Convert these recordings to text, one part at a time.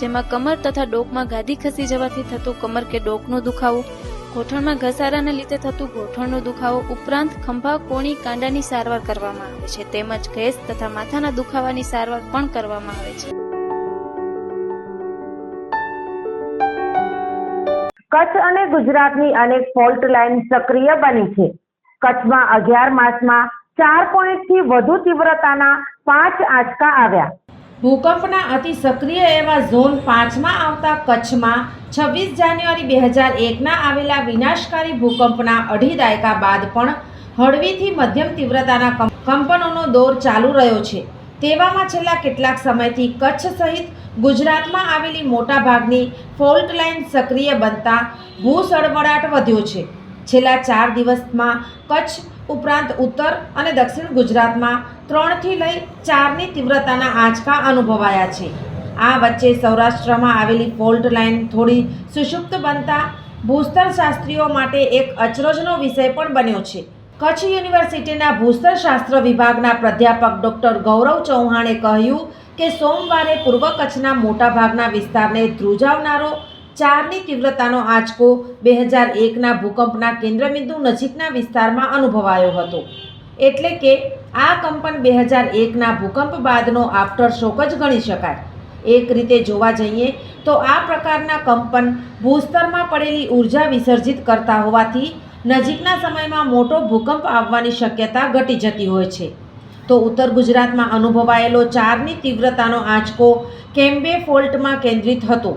જેમાં કમર તથા ડોકમાં ગાદી ખસી જવાથી થતું કમર કે ડોકનો દુખાવો ઘોઠણમાં ઘસારાને લીધે થતું ઘોઠણનો દુખાવો ઉપરાંત ખંભા, કોણી, કાંડાની સારવાર કરવામાં આવે છે. તેમજ ગેસ તથા માથાના દુખાવાની સારવાર પણ કરવામાં આવે છે. કચ્છ અને ગુજરાતની અનેક ફોલ્ટ લાઇન સક્રિય બની છે. કચ્છમાં અગિયાર માસમાં ચાર પોઈન્ટથી વધુ તીવ્રતાના પાંચ આંચકા આવ્યા. ભૂકંપના અતિ સક્રિય એવા ઝોન પાંચમાં આવતા કચ્છમાં છવ્વીસ જાન્યુઆરી બે હજાર એકના આવેલા વિનાશકારી ભૂકંપના અઢી દાયકા બાદ પણ હળવીથી મધ્યમ તીવ્રતાના કંપ- કંપનોનો દોર ચાલુ રહ્યો છે. તેવામાં છેલ્લા કેટલાક સમયથી કચ્છ સહિત ગુજરાતમાં આવેલી મોટાભાગની ફોલ્ટ લાઇન સક્રિય બનતા ભૂસળવળાટ વધ્યો છે. છેલ્લા ચાર દિવસમાં કચ્છ ઉપરાંત ઉત્તર અને દક્ષિણ ગુજરાતમાં ત્રણથી લઈ ચારની તીવ્રતાના આંચકા અનુભવાયા છે. આ વચ્ચે સૌરાષ્ટ્રમાં આવેલી ફોલ્ટ લાઇન થોડી સુષુપ્ત બનતા ભૂસ્તરશાસ્ત્રીઓ માટે એક અચરજનો વિષય પણ બન્યો છે. કચ્છ યુનિવર્સિટીના ભૂસ્તરશાસ્ત્ર વિભાગના પ્રાધ્યાપક ડૉક્ટર ગૌરવ ચૌહાણે કહ્યું કે સોમવારે પૂર્વ કચ્છના મોટાભાગના વિસ્તારને ધ્રુજાવનારો ચારની તીવ્રતાનો આંચકો બે હજાર એકના ભૂકંપના કેન્દ્રબિંદુ નજીકના વિસ્તારમાં અનુભવાયો હતો. એટલે કે આ કંપન બે હજાર એકના ભૂકંપ બાદનો આફ્ટર શોક જ ગણી શકાય. એક રીતે જોવા જઈએ તો આ પ્રકારના કંપન ભૂસ્તરમાં પડેલી ઊર્જા વિસર્જિત કરતા હોવાથી નજીકના સમયમાં મોટો ભૂકંપ આવવાની શક્યતા ઘટી જતી હોય છે. તો ઉત્તર ગુજરાતમાં અનુભવાયેલો ચારની તીવ્રતાનો આંચકો કેમ્બે ફોલ્ટમાં કેન્દ્રિત હતો.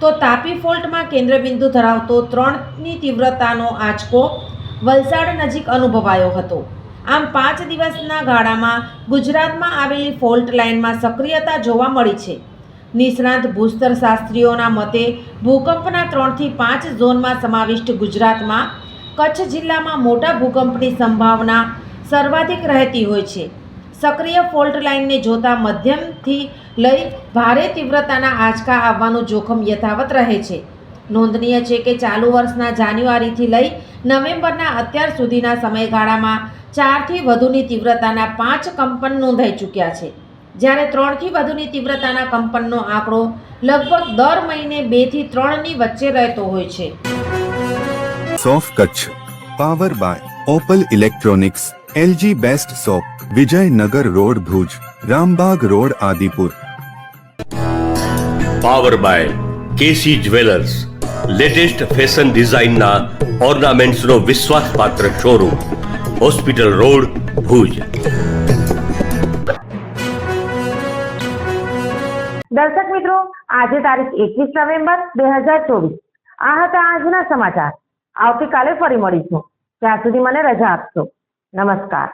તો તાપી ફોલ્ટમાં કેન્દ્રબિંદુ ધરાવતો ત્રણની તીવ્રતાનો આંચકો વલસાડ નજીક અનુભવાયો હતો. આમ પાંચ દિવસના ગાળામાં ગુજરાતમાં આવેલી ફોલ્ટ લાઇનમાં સક્રિયતા જોવા મળી છે. નિષ્ણાંત ભૂસ્તર શાસ્ત્રીઓના મતે ભૂકંપના ત્રણથી પાંચ ઝોનમાં સમાવિષ્ટ ગુજરાતમાં કચ્છ જિલ્લામાં મોટા ભૂકંપની સંભાવના સર્વાધિક રહેતી હોય છે. સક્રિય ફોલ્ટ લાઇનને જોતા મધ્યમથી લઈ ભારે તીવ્રતાના આંચકા આવવાનું જોખમ યથાવત રહે છે. નોંધનીય છે કે ચાલુ વર્ષના જાન્યુઆરીથી લઈ નવેમ્બરના અત્યાર સુધીના સમયગાળામાં ચારથી વધુની તીવ્રતાના પાંચ કંપન નોંધાઈ ચૂક્યા છે. જ્યારે ત્રણથી વધુની તીવ્રતાના કંપનનો આંકડો લગભગ દર મહિને બેથી ત્રણની વચ્ચે રહેતો હોય છે. સોફ Kutch, power by Opal electronics LG best shop Vijaynagar road Bhuj Rambag road Adipur power by KC jewellers latest fashion ડિઝાઇનના ઓર્નામેન્ટ્સનો વિશ્વાસપાત્ર શોરૂમ હોસ્પિટલ રોડ ભુજ દર્શક મિત્રો આજે તારીખ એકવીસ નવેમ્બર બે હજાર ચોવીસ. આ હતા આજના સમાચાર. આવતીકાલે ફરી મળીશું. ત્યાં સુધી મને રજા આપશો. નમસ્કાર.